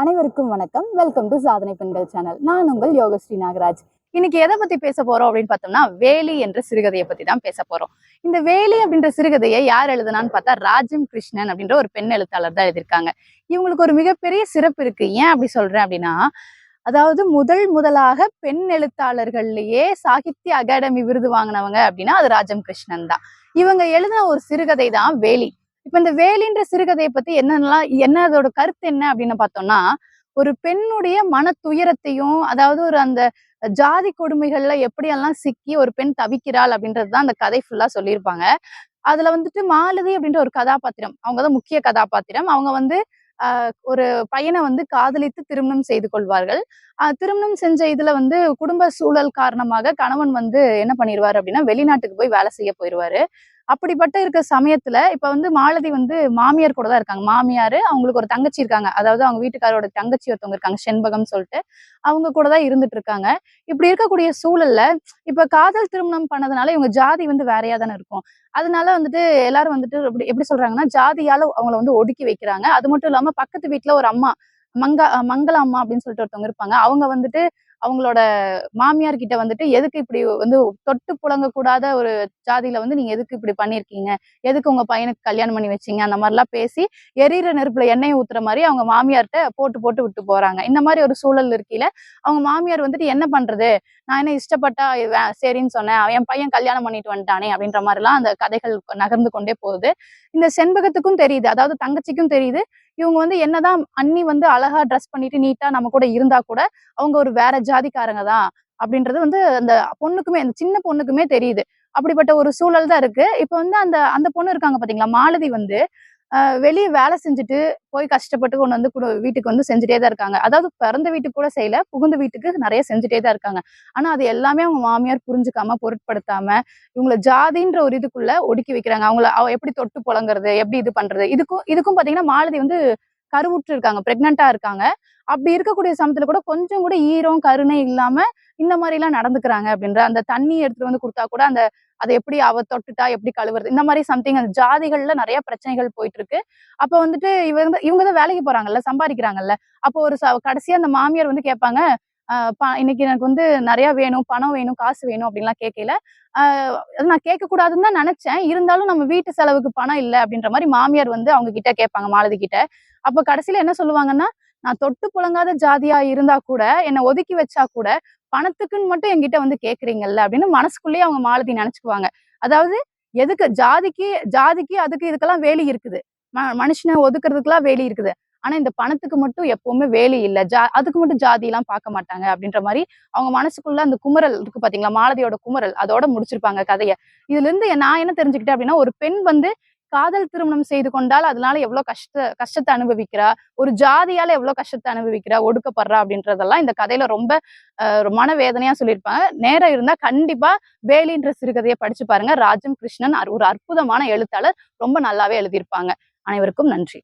அனைவருக்கும் வணக்கம். Welcome to சாதனை பெண்கள் சேனல். நான் உங்கள் யோகஸ்ரீ நாகராஜ். இன்னைக்கு எதை பத்தி பேச போறோம் அப்படின்னு பார்த்தோம்னா வேலி என்ற சிறுகதையை பத்தி தான் பேச போறோம். இந்த வேலி அப்படின்ற சிறுகதையை யார் எழுதுனான்னு பார்த்தா ராஜம் கிருஷ்ணன் அப்படின்ற ஒரு பெண் எழுத்தாளர் தான் எழுதியிருக்காங்க. இவங்களுக்கு ஒரு மிகப்பெரிய சிறப்பு இருக்கு. ஏன் அப்படி சொல்றேன் அப்படின்னா அதாவது முதல் முதலாக பெண் எழுத்தாளர்கள்லயே சாகித்ய அகாடமி விருது வாங்கினவங்க அப்படின்னா அது ராஜம் கிருஷ்ணன் தான். இவங்க எழுதின ஒரு சிறுகதை தான் வேலி. இப்ப இந்த வேலின்ற சிறுகதையை பத்தி என்னென்னலாம் என்ன அதோட கருத்து என்ன அப்படின்னு பார்த்தோம்னா ஒரு பெண்ணுடைய மன துயரத்தையும் அதாவது ஒரு அந்த ஜாதி கொடுமைகள்ல எப்படியெல்லாம் சிக்கி ஒரு பெண் தவிக்கிறாள் அப்படின்றது தான் அந்த கதை ஃபுல்லா சொல்லியிருப்பாங்க. அதுல வந்துட்டு மாலதி அப்படின்ற ஒரு கதாபாத்திரம் அவங்க தான் முக்கிய கதாபாத்திரம். அவங்க வந்து ஒரு பையனை வந்து காதலித்து திருமணம் செய்து கொள்வார்கள். திருமணம் செஞ்ச இதுல வந்து குடும்ப சூழல் காரணமாக கணவன் வந்து என்ன பண்ணிடுவாரு அப்படின்னா வெளிநாட்டுக்கு போய் வேலை செய்ய போயிடுவாரு அப்படிப்பட்ட இருக்க சமயத்துல இப்ப வந்து மாலதி வந்து மாமியார் கூட தான் இருக்காங்க. மாமியார் அவங்களுக்கு ஒரு தங்கச்சி இருக்காங்க. அதாவது அவங்க வீட்டுக்காரோட தங்கச்சி ஒருத்தவங்க இருக்காங்க செண்பகம் சொல்லிட்டு. அவங்க கூட தான் இருந்துட்டு இருக்காங்க. இப்படி இருக்கக்கூடிய சூழல்ல இப்ப காதல் திருமணம் பண்ணதுனால இவங்க ஜாதி வந்து வேறையா தானே இருக்கும். அதனால வந்துட்டு எல்லாரும் வந்துட்டு எப்படி எப்படி சொல்றாங்கன்னா ஜாதியால அவங்கள வந்து ஒடுக்கி வைக்கிறாங்க. அது மட்டும் இல்லாம பக்கத்து வீட்டுல ஒரு அம்மா மங்கா மங்கள அம்மா அப்படின்னு சொல்லிட்டு ஒருத்தவங்க இருப்பாங்க. அவங்க வந்துட்டு அவங்களோட மாமியார் கிட்ட வந்துட்டு எதுக்கு இப்படி வந்து தொட்டு புழங்க கூடாத ஒரு ஜாதியில வந்து நீங்க எதுக்கு இப்படி பண்ணிருக்கீங்க எதுக்கு உங்க பையனுக்கு கல்யாணம் பண்ணி வச்சீங்க? அந்த மாதிரிலாம் பேசி எரியிற நெருப்புல எண்ணெயை ஊத்துற மாதிரி அவங்க மாமியார்கிட்ட போட்டு போட்டு விட்டு போறாங்க. இந்த மாதிரி ஒரு சூழல் இருக்கையில அவங்க மாமியார் வந்துட்டு என்ன பண்றது? நான் என்ன இஷ்டப்பட்டா சரின்னு சொன்னேன். அவன் என் பையன் கல்யாணம் பண்ணிட்டு வந்துட்டானே அப்படின்ற மாதிரிலாம் அந்த கதைகள் நகர்ந்து கொண்டே போகுது. இந்த செண்பகத்துக்கும் தெரியுது. அதாவது தங்கச்சிக்கும் தெரியுது. இவங்க வந்து என்னதான் அண்ணி வந்து அழகா ட்ரெஸ் பண்ணிட்டு நீட்டா நம்ம கூட இருந்தா கூட அவங்க ஒரு வேற ஜாதிக்காரங்க தான் அப்படின்றது வந்து அந்த பொண்ணுக்குமே அந்த சின்ன பொண்ணுக்குமே தெரியுது. அப்படிப்பட்ட ஒரு சூழல் தான் இருக்கு. இப்ப வந்து அந்த அந்த பொண்ணு இருக்காங்க பாத்தீங்களா? மாலதி வந்து வெளியே வேலை செஞ்சுட்டு போய் கஷ்டப்பட்டு கொண்டு வந்து கூட வீட்டுக்கு வந்து செஞ்சுட்டே தான் இருக்காங்க. அதாவது பிறந்த வீட்டுக்கு கூட செய்யல புகுந்த வீட்டுக்கு நிறைய செஞ்சுட்டே தான் இருக்காங்க. ஆனா அது எல்லாமே அவங்க மாமியார் புரிஞ்சுக்காம பொருட்படுத்தாம இவங்களை ஜாதின்ற ஒரு இதுக்குள்ள ஒடுக்கி வைக்கிறாங்க. அவங்கள எப்படி தொட்டு புழங்குறது எப்படி இது பண்றது? இதுக்கும் இதுக்கும் பாத்தீங்கன்னா மாலதி வந்து கருவுற்று இருக்காங்க பிரெக்னண்டா இருக்காங்க. அப்படி இருக்கக்கூடிய சமயத்துல கூட கொஞ்சம் கூட ஈரம் கருணை இல்லாம இந்த மாதிரி எல்லாம் நடந்துக்கிறாங்க அப்படின்ற அந்த தண்ணி எடுத்துட்டு வந்து கொடுத்தா கூட அந்த அதை எப்படி அவ தொட்டுட்டா எப்படி கழுவுறது இந்த மாதிரி சம்திங் அந்த ஜாதிகள்ல நிறைய பிரச்சனைகள் போயிட்டு இருக்கு அப்ப வந்துட்டு இவங்க இவங்க தான் வேலைக்கு போறாங்கல்ல சம்பாதிக்கிறாங்கல்ல. அப்போ ஒரு ச- கடைசியா அந்த மாமியார் வந்து கேட்பாங்க இன்னைக்கு எனக்கு வந்து நிறைய வேணும் பணம் வேணும் காசு வேணும் அப்படின்லாம் கேட்கல. அது நான் கேட்க கூடாதுன்னு தான் நினைச்சேன். இருந்தாலும் நம்ம வீட்டு செலவுக்கு பணம் இல்லை அப்படின்ற மாதிரி மாமியார் வந்து அவங்க கிட்ட கேட்பாங்க மாலதி கிட்ட. அப்ப கடைசியில என்ன சொல்லுவாங்கன்னா நான் தொட்டு புழங்காத ஜாதியா இருந்தா கூட என்னை ஒதுக்கி வச்சா கூட பணத்துக்குன்னு மட்டும் என்கிட்ட வந்து கேக்குறீங்கல்ல அப்படின்னு மனசுக்குள்ளேயே அவங்க மாலதி நினைச்சுக்குவாங்க. அதாவது எதுக்கு? ஜாதிக்கு ஜாதிக்கு அதுக்கு இதுக்கெல்லாம் வேலி இருக்குது. ம- மனுஷனை ஒதுக்குறதுக்கெல்லாம் வேலி இருக்குது. ஆனா இந்த பணத்துக்கு மட்டும் எப்பவுமே வேலி இல்லை. ஜா அதுக்கு மட்டும் ஜாதி எல்லாம் பார்க்க மாட்டாங்க அப்படின்ற மாதிரி அவங்க மனசுக்குள்ள அந்த குமரல் இருக்கு பாத்தீங்களா? மாலதியோட குமரல் அதோட முடிச்சிருப்பாங்க கதையை. இதுல இருந்து நான் என்ன தெரிஞ்சுக்கிட்டேன் அப்படின்னா ஒரு பெண் வந்து காதல் திருமணம் செய்து கொண்டால் அதனால எவ்வளவு கஷ்ட கஷ்டத்தை அனுபவிக்கிறா? ஒரு ஜாதியால எவ்வளவு கஷ்டத்தை அனுபவிக்கிறா? ஒடுக்கப்படுறா? அப்படின்றதெல்லாம் இந்த கதையில ரொம்ப மன ஒரு மனவேதனையா சொல்லியிருப்பாங்க. நேரம் இருந்தா கண்டிப்பா வேலின்ற சிறுகதையை படிச்சு பாருங்க. ராஜம் கிருஷ்ணன் அர்- ஒரு அற்புதமான எழுத்தாளர். ரொம்ப நல்லாவே எழுதியிருப்பாங்க. அனைவருக்கும் நன்றி.